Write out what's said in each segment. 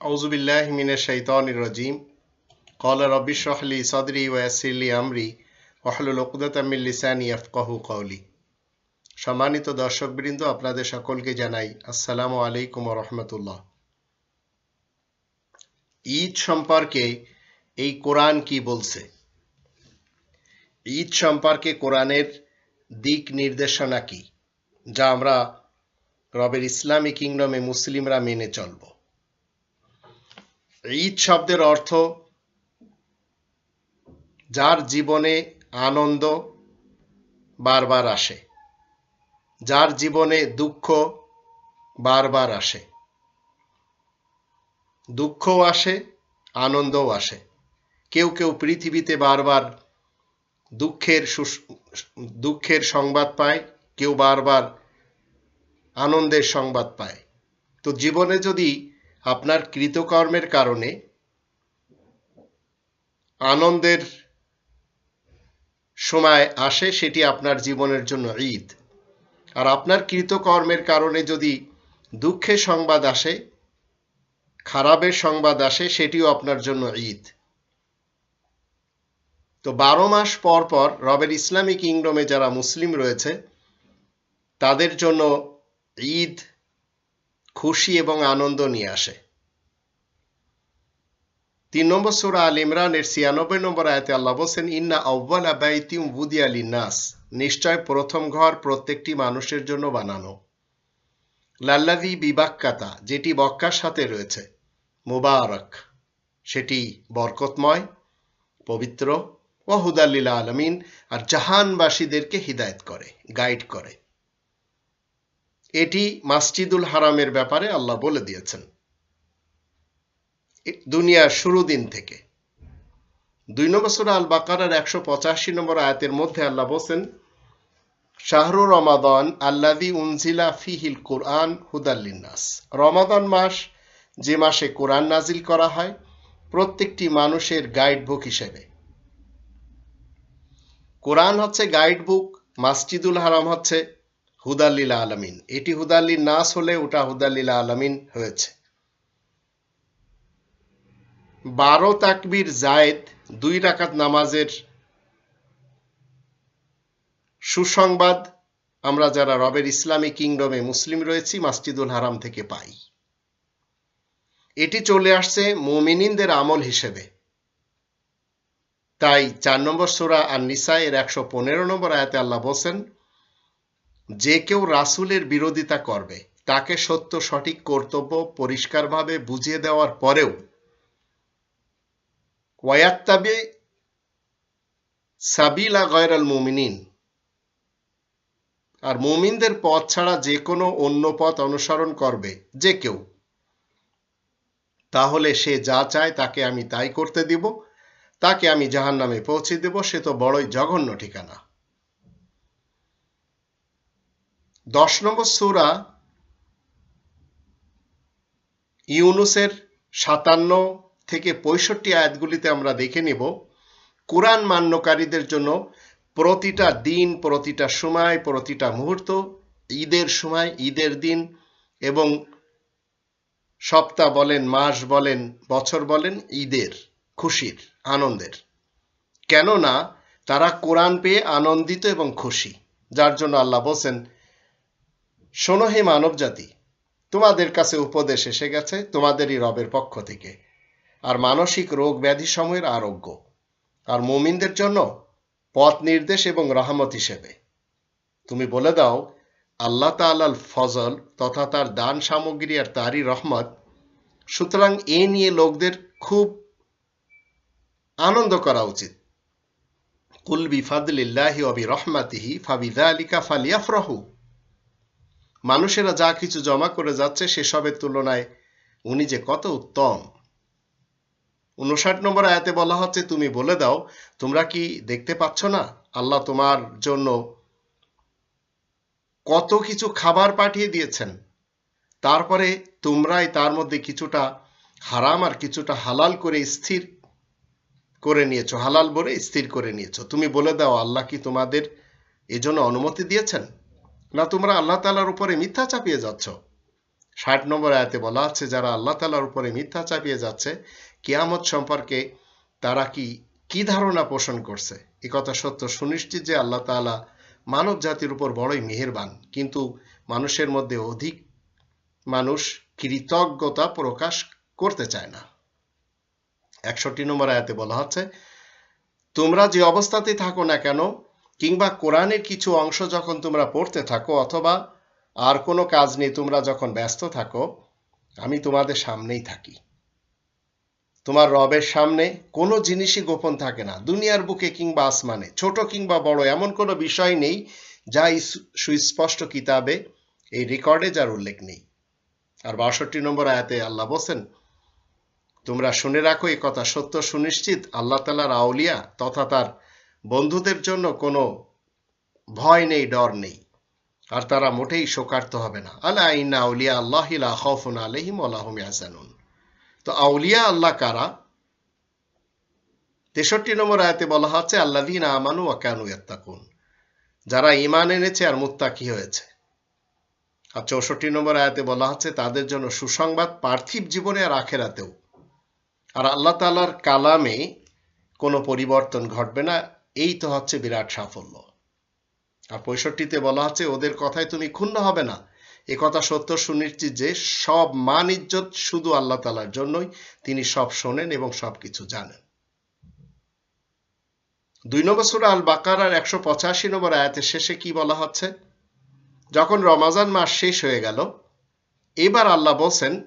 আউজুবিল্লাহ মিনা শৈতন সম্মানিত আপনাদের সকলকে জানাই আসসালামু আলাইকুম রহমতুল্লাহ। ঈদ সম্পর্কে এই কোরআন কি বলছে? ঈদ সম্পর্কে কোরআনের দিক নির্দেশনা কি, যা আমরা রবের ইসলামী কিংডমে মুসলিমরা মেনে চলবো? ঈদ শব্দের অর্থ যার জীবনে আনন্দ বারবার আসে, যার জীবনে দুঃখ বারবার আসে, দুঃখও আসে, আনন্দও আসে। কেউ কেউ পৃথিবীতে বারবার দুঃখের দুঃখের সংবাদ পায়, কেউ বারবার আনন্দের সংবাদ পায়। তো জীবনে যদি আপনার কৃতকর্মের কারণে আনন্দের সময় আসে, সেটি আপনার জীবনের জন্য ঈদ। আর আপনার কৃতকর্মের কারণে যদি দুঃখের সংবাদ আসে, খারাপের সংবাদ আসে, সেটিও আপনার জন্য ঈদ। তো বারো মাস পর পর রবের ইসলামিক কিংডমে যারা মুসলিম রয়েছে, তাদের জন্য ঈদ খুশি এবং আনন্দ নিয়ে আসে। তিন নম্বর সুরা আল ইমরানের ছিয়ানব্বই নম্বর আয়তে আল্লাহ বলছেন, ইন্না আব্বাল আবাইতিম বুদি আলী নাস নিশ্চয় প্রথম ঘর প্রত্যেকটি মানুষের জন্য বানানো। লাল্লাদি বিবাক্কাতা, যেটি বক্কার সাথে রয়েছে, মুবারক, সেটি বরকতময়, পবিত্র ও হুদাল্লিলা আলমিন, আর জাহানবাসীদেরকে হিদায়ত করে, গাইড করে। এটি মাসজিদুল হারামের ব্যাপারে আল্লাহ বলে দিয়েছেন। দুনিয়ার শুরু দিন থেকে। দুই নম্বর সুরা আল বাকারার একশো পঁচাশি নম্বর আয়াতের মধ্যে আল্লাহ বলছেন, শাহরু রমাদান আল্লাদি উনজিলা ফিহিল কোরআন হুদাল্লিনাস রমাদান মাস যে মাসে কোরআন নাজিল করা হয়, প্রত্যেকটি মানুষের গাইড বুক হিসেবে। কোরআন হচ্ছে গাইড বুক মাসজিদুল হারাম হচ্ছে হুদাল্লিলা আলমিন। এটি হুদাল্লির নাস হলে ওটা হুদাল্লিলা আলমিন হয়েছে। বারো তাকবির জায়েদ, দুই রাকাত নামাজের সুসংবাদ। আমরা যারা রবের ইসলামী কিংডমে মুসলিম রয়েছি, মাসজিদুল হারাম থেকে পাই। এটি চলে আসছে মোমিনিনদের আমল হিসেবে। তাই চার নম্বর সোরা আর নিসা এর একশো পনেরো নম্বর আয়াতে আল্লাহ বলছেন যে কেউ রাসুলের বিরোধিতা করবে, তাকে সত্য সঠিক কর্তব্য পরিষ্কারভাবে বুঝিয়ে দেওয়ার পরেও ওয়াত্তাবে সাবিলা গয়রাল মুমিনিন। আর মুমিনদের পথ ছাড়া যে কোনো অন্য পথ অনুসরণ করবে যে কেউ। তাহলে সে যা চায় তাকে আমি তাই করতে দিব, তাকে আমি জাহান নামে পৌঁছে দেব, সে তো বড়ই জঘন্য ঠিকানা। দশ নম্বর সুরা ইউনুসের সাতান্ন থেকে পঁয়ষট্টি আয়াতগুলিতে আমরা দেখে নেব, কোরআন মান্যকারীদের জন্য প্রতিটা দিন, প্রতিটা সময়, প্রতিটা মুহূর্ত, ঈদের সময়, ঈদের দিন এবং সপ্তাহ বলেন, মাস বলেন, বছর বলেন, ঈদের, খুশির, আনন্দের। কেননা তারা কোরআন পেয়ে আনন্দিত এবং খুশি, যার জন্য আল্লাহ বলছেন শোনো হে মানব জাতি তোমাদের কাছে উপদেশ এসে গেছে তোমাদেরই রবের পক্ষ থেকে। আর মানসিক রোগ ব্যাধি সময়ের আরোগ্য। আর মুমিনদের জন্য পথ নির্দেশ এবং রহমত হিসেবে। তুমি বলে দাও, আল্লাহ তালাল ফজল তথা তার দান সামগ্রী আর তারই রহমত, সুতরাং এ নিয়ে লোকদের খুব আনন্দ করা উচিত। কুল বিফাদিল্লাহি অবি রহমাতিহি ফাবিদা আলিকা ফালিয়াফরাহু। মানুষেরা যা কিছু জমা করে যাচ্ছে সেসবের তুলনায় উনি যে কত উত্তম। উনষাট নম্বর আয়াতে বলা হচ্ছে, তুমি বলে দাও, তোমরা কি দেখতে পাচ্ছ না? আল্লাহ তোমার জন্য কত কিছু খাবার পাঠিয়ে দিয়েছেন। তারপরে তোমরাই তার মধ্যে কিছুটা হারাম আর কিছুটা হালাল করে স্থির করে নিয়েছো, হালাল বলে স্থির করে নিয়েছো। তুমি বলে দাও, আল্লাহ কি তোমাদের এজন্য অনুমতি দিয়েছেন? না, তোমরা আল্লাহ তালার উপরে মিথ্যা চাপিয়ে যাচ্ছ। ষাট নম্বর আয়াতে বলা আছে, যারা আল্লাহ তালার উপরে মিথ্যা চাপিয়ে যাচ্ছে, কিয়ামত সম্পর্কে তারা কি কি ধারণা পোষণ করছে? এ কথা সত্য সুনিশ্চিত যে আল্লাহ তালা মানব জাতির উপর বড়ই মেহেরবান। কিন্তু মানুষের মধ্যে অধিক মানুষ কৃতজ্ঞতা প্রকাশ করতে চায় না। একষট্টি নম্বর আয়াতে বলা হচ্ছে, তোমরা যে অবস্থাতে থাকো না কেন কিংবা কোরআনের কিছু অংশ যখন তোমরা পড়তে থাকো অথবা আর কোনো কাজ নেই তোমরা যখন ব্যস্ত থাকো, আমি তোমাদের সামনেই থাকি। তোমার রবের সামনে কোনো জিনিসই গোপন থাকে না, দুনিয়ার বুকে কিংবা আসমানে, ছোট কিংবা বড়, এমন কোনো বিষয় নেই যা সুস্পষ্ট কিতাবে, এই রেকর্ডে যার উল্লেখ নেই। আর বাষট্টি নম্বর আয়াতে আল্লাহ বলছেন, তোমরা শুনে রাখো এই কথা সত্য সুনিশ্চিত, আল্লাহ তালার আউলিয়া তথা তার বন্ধুদের জন্য কোনো ভয় নেই, ডর নেই। আর তারা মোটেই শোকার্ত হবে না। আল্লাহ ইন্না আউলিয়া আল্লাহ খফুন আলহিম আল্লাহম তো আউলিয়া আল্লাহ কারা? তেষট্টি নম্বর আয়াতে বলা হচ্ছে আল্লাদিন আমানু ওয়াকানু ইয়াত্তাকুন। যারা ইমান এনেছে আর মুত্তাকি হয়েছে। আর চৌষট্টি নম্বর আয়াতে বলা হচ্ছে, তাদের জন্য সুসংবাদ পার্থিব জীবনে আর আখেরাতেও। আর আল্লাহ তালার কালামে কোনো পরিবর্তন ঘটবে না। এই তো হচ্ছে বিরাট সাফল্য। আর পঁয়ষট্টিতে বলা হচ্ছে ওদের কথায় তুমি ক্ষুণ্ণ হবে না। এ কথা সত্য, সুনিশ্চিত যে সব মান ইজ্জত শুধু আল্লাহ তালার জন্যই। তিনি সব শোনেন এবং সব কিছু জানেন। দুই নম্বর সুরা আল বাকারার একশো পঁচাশি নম্বর আয়াতের শেষে কি বলা হচ্ছে? যখন রমাজান মাস শেষ হয়ে গেল, এবার আল্লাহ বলছেন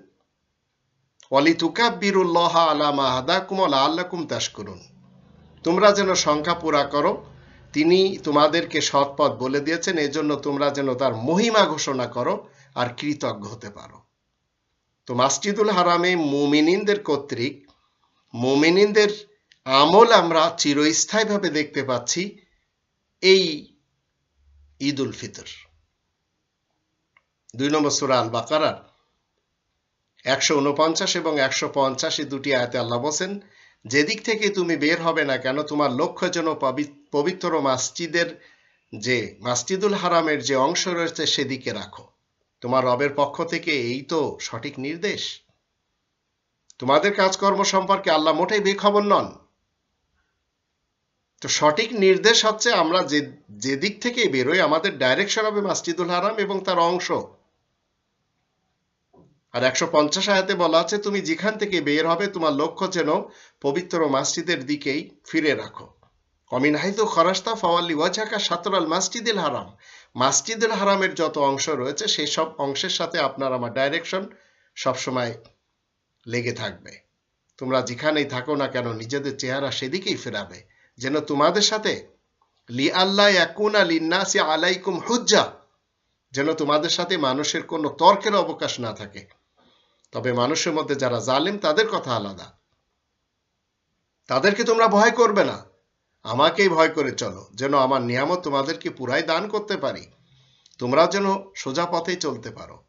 অলিতুকাব্বিরুল্লাহ আলামা হাদাকুম আল্লাকুম তাস করুন তোমরা যেন সংখ্যা পুরা করো, তিনি তোমাদেরকে সৎপথ বলে দিয়েছেন, এজন্য তোমরা যেন তার মহিমা ঘোষণা করো আর কৃতজ্ঞ হতে পারো। তো মাসজিদুল হারামে মুমিনিনদের কর্তৃক, মুমিনিনদের আমল আমরা চিরস্থায়ীভাবে দেখতে পাচ্ছি এই ঈদ উল ফিতর। দুই নম্বর সুরা আল বাকারার একশো উনপঞ্চাশ এবং একশো পঞ্চাশ এই দুটি আয়তে আল্লাহ বলছেন যেদিক থেকে তুমি বের হবে না কেন, তোমার লক্ষ্য যেন পবিত্র মাসজিদের যে, মাসজিদুল হারামের যে অংশ রয়েছে সেদিকে রাখো। তোমার রবের পক্ষ থেকে এই তো সঠিক নির্দেশ। তোমাদের কাজকর্ম সম্পর্কে আল্লাহ মোটেই বেখবর নন। তো সঠিক নির্দেশ হচ্ছে আমরা যে যে দিক থেকে বেরোই, আমাদের ডাইরেকশন হবে মাসজিদুল হারাম এবং তার অংশ। আর একশো পঞ্চাশ আয়াতে বলা আছে, তুমি যেখান থেকে বের হবে, তোমার লক্ষ্য যেন পবিত্র মসজিদের দিকেই ফিরে রাখো। অমিন হাইতু খরাস্তা ফওয়াল্লি ওয়াজাকা সাতরাল মাসজিদুল হারাম। মাসজিদুল হারামের যত অংশ রয়েছে সেই সব অংশের সাথে আপনার আমার ডাইরেকশন সবসময় লেগে থাকবে। তোমরা যেখানেই থাকো না কেন, নিজেদের চেহারা সেদিকেই ফেরাবে। যেন তোমাদের সাথে, লি আল্লাহ ইয়াকুনা লিন্নাসি আলাইকুম হুজ্জা। যেন তোমাদের সাথে মানুষের কোনো তর্কের অবকাশ না থাকে। তবে মানুষের মধ্যে যারা জালিম, তাদের কথা আলাদা। তাদেরকে তোমরা ভয় করবে না। আমাকেই ভয় করে চলো, যেন আমার নিয়ামত তোমাদেরকে পুরাই দান করতে পারি। তোমরা যেন সোজা পথেই চলতে পারো।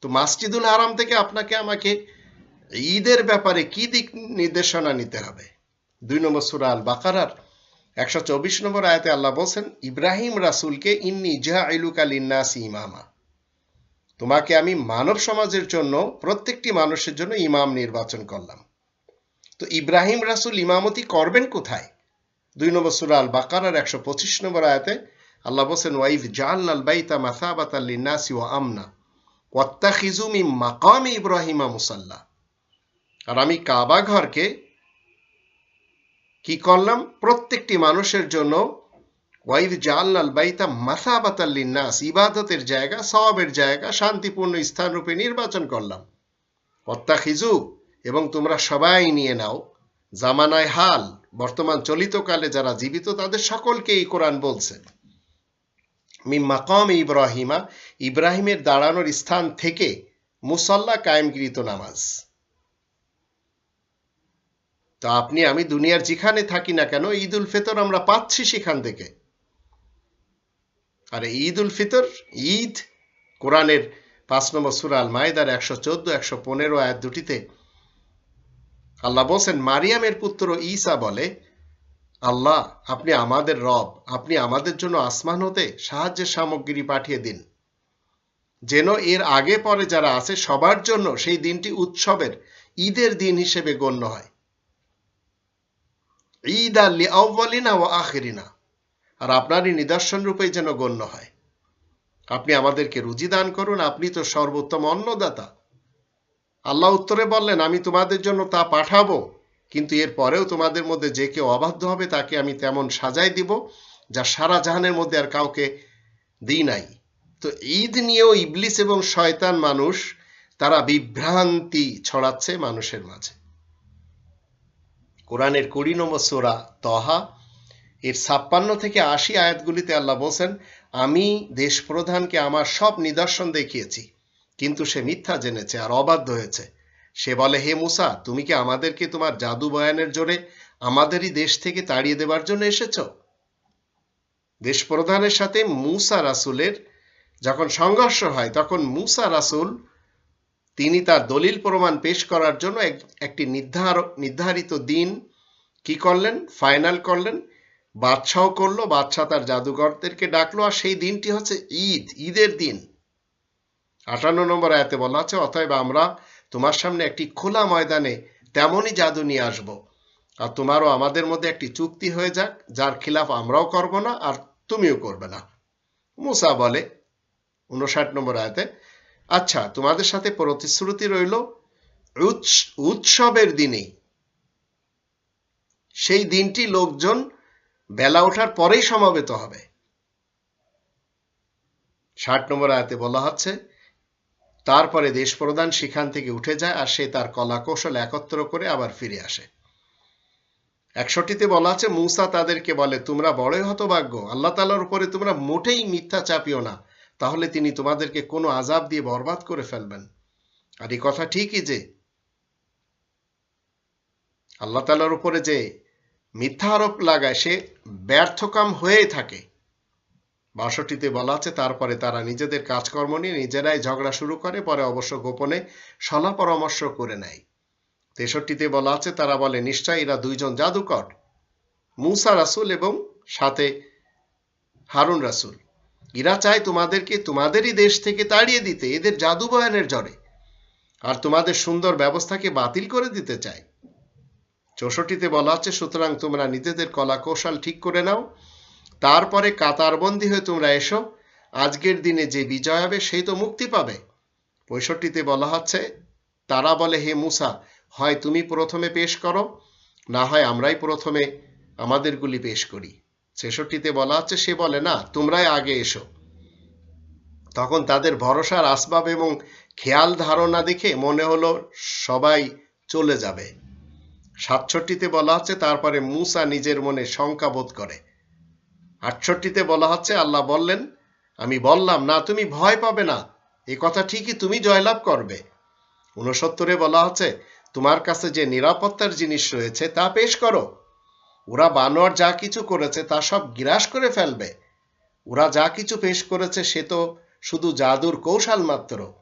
তো মাসজিদুল আরাম থেকে আপনাকে আমাকে ঈদের ব্যাপারে কি দিক নির্দেশনা নিতে হবে? দুই নম্বর সুরা আল বাকারার একশো চব্বিশ নম্বর আয়তে আল্লাহ বলছেন, ইব্রাহিম রাসুলকে ইন্নি জাহা ইলুকাল ইন্নাসি ইমামা। তোমাকে আমি মানব সমাজের জন্য প্রত্যেকটি মানুষের জন্য ইমাম নির্বাচন করলাম। তো ইব্রাহিম রাসুল ইমামতি করবেন কোথায়? দুই নম্বর সুরা আল বাকারার একশো পঁচিশ নম্বর আয়াতে আল্লাহ বলছেন ওয়াইফ জাল আল বাইতা মাসাবাত আল্লিনাসি ও আমনা ওয়াত্তাখিজুমি মাকাম ইব্রাহিমা মুসাল্লা। আর আমি কাবা ঘরকে কি করলাম? প্রত্যেকটি মানুষের জন্য ওয়াইদ জাল্লাল বাইতা মাসাবাতাল্লিনাস ইবাদতের জায়গা, সওয়াবের জায়গা, শান্তিপূর্ণ স্থান রূপে নির্বাচন করলাম। অত্যাখিজু এবং তোমরা সবাই নিয়ে নাও। জামানায় হাল, বর্তমান চলিতকালে যারা জীবিত, তাদের সকলকে এই কোরআন বলছে। মি মাকাম ইব্রাহিমা, ইব্রাহিমের দাঁড়ানোর স্থান থেকে মুসল্লা কায়েমকৃত নামাজ। তো আপনি, আমি দুনিয়ার যেখানে থাকি না কেন ঈদ উল ফেতর আমরা পাচ্ছি সেখান থেকে। আর ঈদ উল ফিতর, ঈদ, কোরআনের পাঁচ নম্বর সুরাল মায়দার একশো চোদ্দ, একশো পনেরো আয়াত দুটিতে আল্লাহ বলছেন, মারিয়ামের পুত্র ঈসা বলে, আল্লাহ, আপনি আমাদের রব, আপনি আমাদের জন্য আসমান হতে সাহায্যের সামগ্রী পাঠিয়ে দিন। যেন এর আগে পরে যারা আছে, সবার জন্য সেই দিনটি উৎসবের ঈদের দিন হিসেবে গণ্য হয়। ঈদ আল্লি আউ্বালিনা ও আখেরিনা। আর আপনারই নিদর্শন রূপেই যেন গণ্য হয়। আপনি আমাদেরকে রুজি দান করুন, আপনি তো সর্বোত্তম অন্নদাতা। আল্লাহ উত্তরে বললেন, আমি তোমাদের জন্য তা পাঠাবো, কিন্তু এর পরেও তোমাদের মধ্যে যে কেউ অবাধ্য হবে, তাকে আমি তেমন সাজাই দিব, যা সারা জাহানের মধ্যে আর কাউকে দিই নাই। তো ঈদ নিয়েও ইবলিস এবং শয়তান মানুষ, তারা বিভ্রান্তি ছড়াচ্ছে মানুষের মাঝে। কোরআনের কুড়ি নম্বর সোরা তহা এর ছাপ্পান্ন থেকে আশি আয়াতগুলিতে আল্লাহ বলছেন, আমি দেশ প্রধানকে আমার সব নিদর্শন দেখিয়েছি, কিন্তু সে মিথ্যা জেনেছে আর অবাধ্য হয়েছে। সে বলে, হে মুসা, তুমি কি আমাদেরকে তোমার জাদু বয়ানের জোরে আমাদেরই দেশ থেকে তাড়িয়ে দেবার জন্য এসেছ? দেশ প্রধানের সাথে মুসা রাসুলের যখন সংঘর্ষ হয়, তখন মুসা রাসুল তিনি তার দলিল প্রমাণ পেশ করার জন্য একটি নির্ধার, নির্ধারিত দিন কি করলেন? ফাইনাল করলেন। বাদশাহ করল, বাদশাহ তার জাদুঘরদেরকে ডাকলো, আর সেই দিনটি হচ্ছে ঈদ, ঈদের দিন। আটান্ন নম্বর আয়াতে বলা আছে, অতএব আমরা তোমার সামনে একটি খোলা ময়দানে তেমনই জাদু নিয়ে আসব। আর তোমারও আমাদের মধ্যে একটি চুক্তি হয়ে যাক, যার খিলাফ আমরাও করব না, আর তুমিও করবে না। মুসা বলে, উনষাট নম্বর আয়তে আচ্ছা তোমাদের সাথে প্রতিশ্রুতি রইল উৎসবের দিনেই। সেই দিনটি লোকজন বেলা ওঠার পরেই সমাবেত হবে। ষাট নম্বর আয়াতে বলা হচ্ছে, তারপরে দেশ প্রধান সেখান থেকে উঠে যায় আর সে তার কলা কৌশল একত্র করে আবার ফিরে আসে। একষট্টিতে বলা আছে, মুসা তাদেরকে বলে, তোমরা বড়ই হতভাগ্য। আল্লাহ তালার উপরে তোমরা মোটেই মিথ্যা চাপিও না। তাহলে তিনি তোমাদেরকে কোনো আজাব দিয়ে বরবাদ করে ফেলবেন। আর এই কথা ঠিকই যে আল্লাহ তালার উপরে যে মিথ্যা আরোপ লাগায় সে ব্যর্থকাম হয়েই থাকে। বাষট্টিতে বলা আছে, তারপরে তারা নিজেদের কাজকর্ম নিয়ে নিজেরাই ঝগড়া শুরু করে, পরে অবশ্য গোপনে সলা পরামর্শ করে নেয়। তেষট্টিতে বলা আছে, তারা বলে নিশ্চয় এরা দুইজন জাদুকর, মুসা রাসুল এবং সাথে হারুন রাসুল। এরা চায় তোমাদেরকে তোমাদেরই দেশ থেকে তাড়িয়ে দিতে, এদের জাদু বয়ানের জ্বরে, আর তোমাদের সুন্দর ব্যবস্থাকে বাতিল করে দিতে চায়। চৌষট্টিতে বলা আছে, সুতরাং তোমরা নিজেদের কলা কৌশল ঠিক করে নাও। তারপরে কাতারবন্দি হয়ে তোমরা এসো। আজকের দিনে যে বিজয় হবে, সেই তো মুক্তি পাবে। পঁয়ষট্টিতে বলা হচ্ছে, তারা বলে, হে মুসা, হয় তুমি প্রথমে পেশ করো, না হয় আমরাই প্রথমে আমাদেরগুলি পেশ করি। ছেষট্টিতে বলা হচ্ছে সে বলে, না, তোমরাই আগে এসো। তখন তাদের ভরসার আসবাব এবং খেয়াল ধারণা দেখে মনে হলো সবাই চলে যাবে। সাতষট্টিতে বলা হচ্ছে, তারপরে মুসা নিজের মনে শঙ্কা বোধ করে। আটষট্টিতে বলা হচ্ছে, আল্লাহ বললেন, আমি বললাম, না, তুমি ভয় পাবে না। এ কথা ঠিকই তুমি জয়লাভ করবে। উনসত্তরে বলা হচ্ছে, তোমার কাছে যে নিরাপত্তার জিনিস রয়েছে, তা পেশ করো। ওরা বানোয়ার যা কিছু করেছে, তা সব গ্রাস করে ফেলবে। ওরা যা কিছু পেশ করেছে, সে তো শুধু জাদুর কৌশল মাত্র।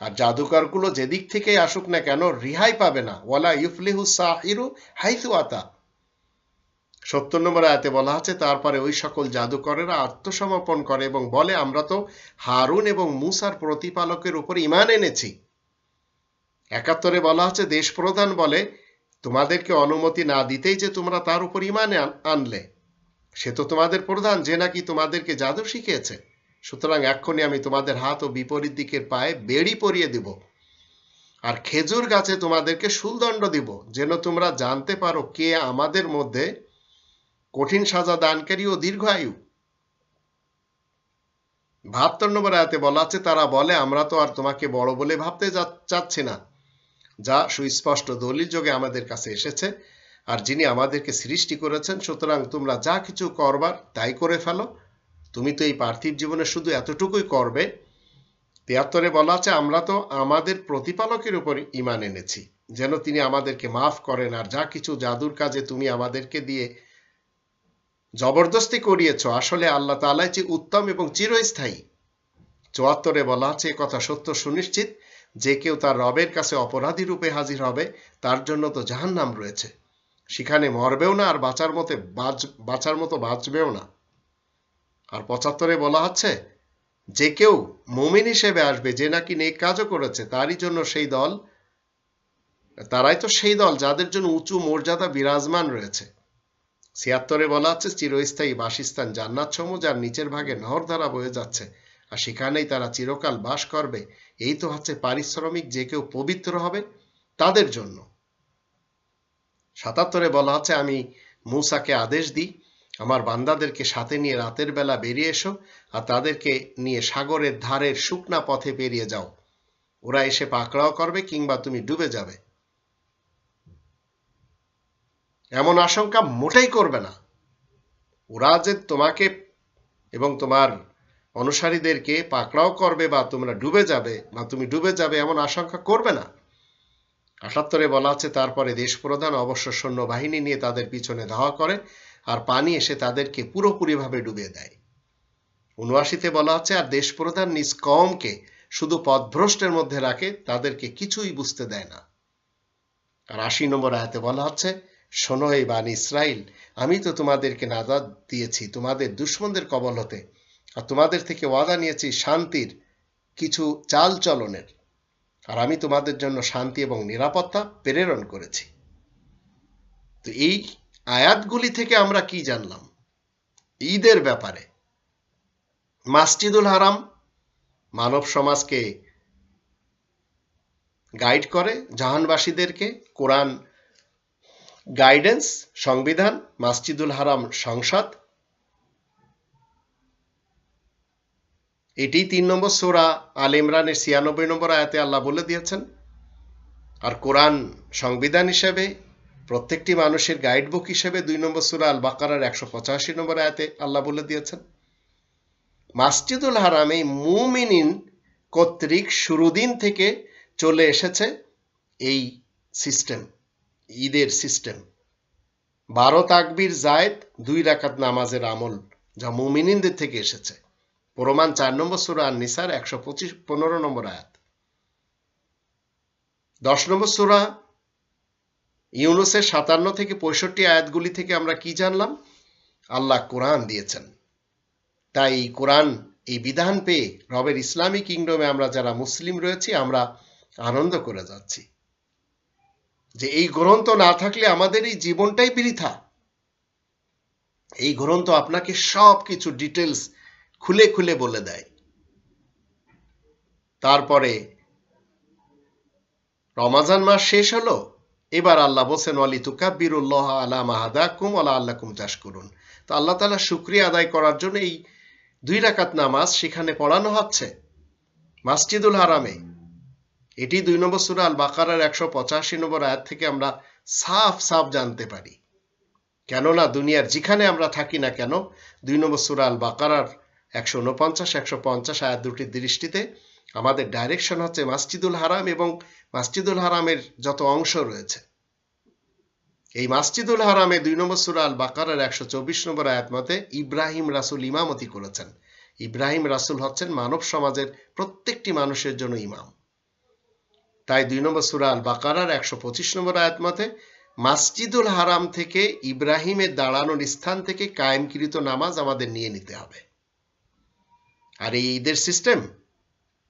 আর জাদুকরগুলো যেদিক থেকেই আসুক না কেন রিহাই পাবে না। ওয়ালা ইউফলিহু সাহিরু হাইথু আতা। সত্তর নম্বর আয়াতে বলা আছে, তারপরে ওই সকল জাদুকরেরা আত্মসমর্পণ করে এবং বলে, আমরা তো হারুন এবং মুসার প্রতিপালকের উপর ইমান এনেছি। একাত্তরে বলা আছে দেশ প্রধান বলে, তোমাদেরকে অনুমতি না দিতেই যে তোমরা তার উপর ইমানে আনলে। সে তো তোমাদের প্রধান, যে নাকি তোমাদেরকে জাদু শিখিয়েছে। সুতরাং এক্ষুনি আমি তোমাদের হাত ও বিপরীত দিকের পায়ে বেড়ি পরিয়ে দিব। আর খেজুর গাছে তোমাদেরকে শুলদণ্ড দিব, যেন তোমরা জানতে পারো কে আমাদের মধ্যে কঠিন সাজা দানকারী ও দীর্ঘায়ু। বাহাত্তর নম্বর আয়াতে বলা আছে, তারা বলে, আমরা তো আর তোমাকে বড় বলে ভাবতে চাচ্ছি না। যা সুস্পষ্ট দলিল যোগে আমাদের কাছে এসেছে, আর যিনি আমাদেরকে সৃষ্টি করেছেন, সুতরাং তোমরা যা কিছু করবার তাই করে ফেলো। তুমি তো এই পার্থিব জীবনে শুধু এতটুকুই করবে। তিয়াত্তরে বলা আছে, আমরা তো আমাদের প্রতিপালকের উপর ইমান এনেছি। যেন তিনি আমাদেরকে মাফ করেন। আর যা কিছু জাদুর কাজে তুমি আমাদেরকে দিয়ে জবরদস্তি করিয়েছ, আসলে আল্লাহ তালাই যে উত্তম এবং চিরস্থায়ী। চুয়াত্তরে বলা আছে কথা সত্য সুনিশ্চিত, যে কেউ তার রবের কাছে অপরাধী রূপে হাজির হবে, তার জন্য তো জাহান্নাম রয়েছে। সেখানে মরবেও না, আর বাঁচার মতো বাঁচার মতো বাঁচবেও না। আর পঁচাত্তরে বলা হচ্ছে যে কেউ মুমিন হিসেবে আসবে, যে নাকি নেক কাজও করেছে, তারই জন্য সেই দল, তারাই তো সেই দল যাদের জন্য উঁচু মর্যাদা বিরাজমান রয়েছে। ছিয়াত্তরে বলা হচ্ছে চিরস্থায়ী বাসস্থান জান্নাত সমূহ যার নিচের ভাগে নহর ধারা বয়ে যাচ্ছে, আর সেখানেই তারা চিরকাল বাস করবে। এই তো হচ্ছে পারিশ্রমিক, যে কেউ পবিত্র হবে তাদের জন্য। সাতাত্তরে বলা হচ্ছে আমি মূসাকে আদেশ দিই আমার বান্দাদেরকে সাথে নিয়ে রাতের বেলা বেরিয়ে এসো আর তাদেরকে নিয়ে সাগরের ধারের শুকনা পথে পেরিয়ে যাও। ওরা এসে পাকড়াও করবে কিংবা তুমি ডুবে যাবে। এমন আশঙ্কা মোটেই করবে না। ওরা যে তোমাকে এবং তোমার অনুসারীদেরকে পাকড়াও করবে বা তোমরা ডুবে যাবে বা তুমি ডুবে যাবে এমন আশঙ্কা করবে না। আটাত্তরে বলা আছে, তারপরে দেশ প্রধান অবশ্য সৈন্যবাহিনী নিয়ে তাদের পিছনে ধাওয়া করে। আর পানি এসে তাদেরকে পুরোপুরিভাবে ডুবিয়ে দেয়। উনআশিতে বলা আছে, আর দেশ প্রধান নিজ কমকে শুধু পথভ্রষ্টের মধ্যে রাখে, তাদেরকে কিছুই বুঝতে দেয় না। আর আশি নম্বর আয়াতে বলা হচ্ছে শোনো এই বান ইসরাইল আমি তো তোমাদেরকে নাজাদ দিয়েছি, তোমাদের দুশ্মনদের কবল হতে, আর তোমাদের থেকে ওয়াদা নিয়েছি শান্তির কিছু চাল চলনের, আর আমি তোমাদের জন্য শান্তি এবং নিরাপত্তা প্রেরণ করেছি। তো এই আয়াতগুলি থেকে আমরা কি জানলাম? ঈদের ব্যাপারে। মাসজিদুল হারাম মানব সমাজকে গাইড করে, জাহানবাসীদেরকে কোরআন গাইডেন্স সংবিধান, মাসজিদুল হারাম সংসদ। এটি তিন নম্বর সোরা আল ইমরানের ছিয়ানব্বই নম্বর আয়াতে আল্লাহ বলে দিয়েছেন। আর কোরআন সংবিধান হিসেবে প্রত্যেকটি মানুষের গাইড বুক হিসেবে দুই নম্বর সুরা আল বাকারার একশো পঁচাশি নম্বর আয়াতে আল্লাহ বলে দিয়েছেন, মাসজিদুল হারামে মুমিনিন কর্তৃক শুরুদিন থেকে চলে এসেছে এই সিস্টেম ঈদের সিস্টেম বারো তাকবির জায়দ, দুই রাকাত নামাজের আমল যা মুমিনিনদের থেকে এসেছে। প্রমাণ চার নম্বর সুরা আর নিসার একশো পঁচিশ, পনেরো নম্বর আয়াত। দশ নম্বর সুরা ইউনুসের সাতান্ন থেকে পঁয়ষট্টি আয়াতগুলি থেকে আমরা কি জানলাম? আল্লাহ কোরআন দিয়েছেন। তাই এই কোরআন এই বিধান পেয়ে রবের ইসলামী কিংডমে আমরা যারা মুসলিম রয়েছি, আমরা আনন্দ করে যাচ্ছি। যে এই গ্রন্থ না থাকলে আমাদের এই জীবনটাই বৃথা। এই গ্রন্থ আপনাকে সব কিছু ডিটেলস খুলে খুলে বলে দেয়। তারপরে রমাজান মাস শেষ হলো এবার আল্লাহ বলছেন অলি তুকাবিরুল্লাহ আলা মাহাদা কুম আল্লাহ আল্লাহ কুম চাষ করুন তো আল্লাহ তালা শুক্রিয়া আদায় করার জন্য এই দুই রাকাত নামাজ সেখানে পড়ানো হচ্ছে, মাসজিদুল হারামে। এটি দুই নম্বর সুরা আল বাকারার একশো পঁচাশি নম্বর আয়াত থেকে আমরা সাফ সাফ জানতে পারি। কেননা দুনিয়ার যেখানে আমরা থাকি না কেন, দুই নম্বর সুরা আল বাকারার একশো উনপঞ্চাশ, একশো পঞ্চাশ আয়াত দুটির দৃষ্টিতে আমাদের ডাইরেকশন হচ্ছে মাসজিদুল হারাম এবং মাসজিদুল হারামের যত অংশ রয়েছে। এই মাসজিদুল হারামে দুই নম্বর সুরা আল বাকারের একশো চব্বিশ নম্বর আয়াত মতে ইব্রাহিম রাসুল ইমামতি করেছেন। ইব্রাহিম রাসুল হচ্ছেন মানব সমাজের প্রত্যেকটি মানুষের জন্য ইমাম। তাই দুই নম্বর সুরা আল বাকারার একশো পঁচিশ নম্বর আয়াত মতে মাসজিদুল হারাম থেকে ইব্রাহিমের দাঁড়ানোর স্থান থেকে কায়েমকৃত নামাজ আমাদের নিয়ে নিতে হবে। আর এই ঈদের সিস্টেম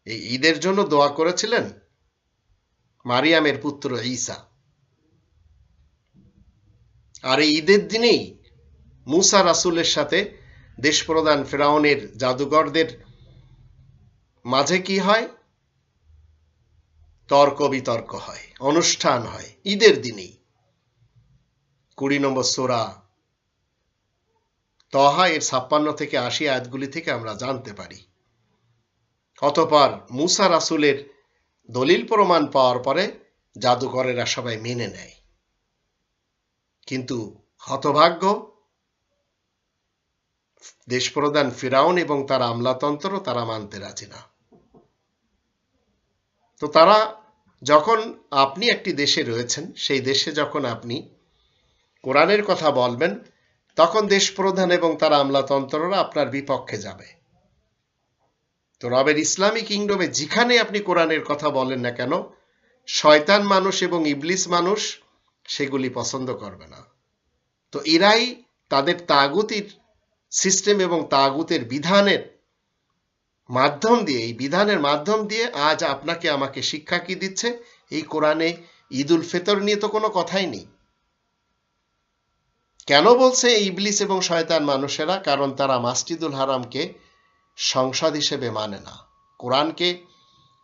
এই ঈদের জন্য দোয়া করেছিলেন? মারিয়ামের পুত্র ঈসা। আর এই ঈদের দিনেই মুসা রাসুলের সাথে দেশপ্রধান ফেরাউনের জাদুঘরদের মাঝে কি হয়? তর্ক বিতর্ক হয়, অনুষ্ঠান হয় ঈদের দিনেই। কুড়ি নম্বর সোরা তহা এর ছাপ্পান্ন থেকে আশি আয়াতগুলি থেকে আমরা জানতে পারি। অতপর মুসা রাসুলের দলিল প্রমাণ পাওয়ার পরে জাদুকরেরা সবাই মেনে নেয়। কিন্তু হতভাগ্য, দেশপ্রধান ফিরাউন এবং তার আমলাতন্ত্র তারা মানতে রাজি না। তো তারা যখন আপনি একটি দেশে রয়েছেন, সেই দেশে যখন আপনি কোরআনের কথা বলবেন, তখন দেশ প্রধান এবং তার আমলাতন্ত্ররা আপনার বিপক্ষে যাবে। তো রবের ইসলামী কিংডমে যেখানে আপনি কোরআনের কথা বলেন না কেন, শয়তান মানুষ এবং ইবলিস মানুষ সেগুলি পছন্দ করবে না। তো এরাই তাদের তাগুতির সিস্টেম এবং তাগুতের বিধানের মাধ্যম দিয়ে, এই বিধানের মাধ্যম দিয়ে আজ আপনাকে আমাকে শিক্ষা কি দিচ্ছে? এই কোরআনে ঈদ উল ফিতর নিয়ে তো কোনো কথাই নেই। কেন বলছে ইবলিস এবং শয়তান মানুষেরা? কারণ তারা মাসজিদুল হারামকে সংসদ হিসেবে মানে না। কোরআনকে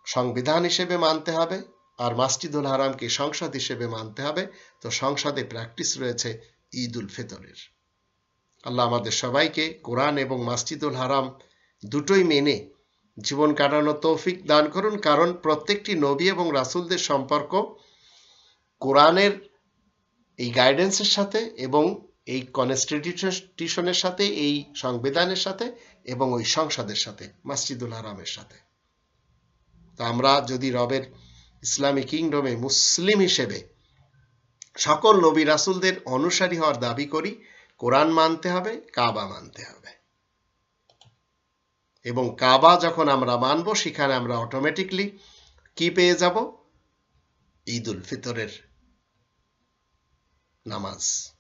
সংবিধান হিসেবে মানতে হবে আর মাসজিদুল হারামকে সংসদ হিসেবে মানতে হবে। তো সংসদে প্র্যাকটিস রয়েছে ঈদ উল ফিতরের। আল্লাহ আমাদের সবাইকে কোরআন এবং মাসজিদুল হারাম দুটোই মেনে জীবন কাটানোর তৌফিক দান করুন। কারণ প্রত্যেকটি নবী এবং রাসুলদের সম্পর্ক কোরআনের এই গাইডেন্সের সাথে এবং এই কনস্টিটিউশনের সাথে, এই সংবিধানের সাথে এবং ওই সংসদের সাথে, মাসজিদুল হারামের সাথে। তো আমরা যদি রবের ইসলামী কিংডমে মুসলিম হিসেবে সকল নবী রাসুলদের অনুসারী হওয়ার দাবি করি, কোরআন মানতে হবে, কাবা মানতে হবে। এবং কাবা যখন আমরা মানব, সেখানে আমরা অটোমেটিকলি কি পেয়ে যাব? ঈদ উল ফিতরের নামাজ।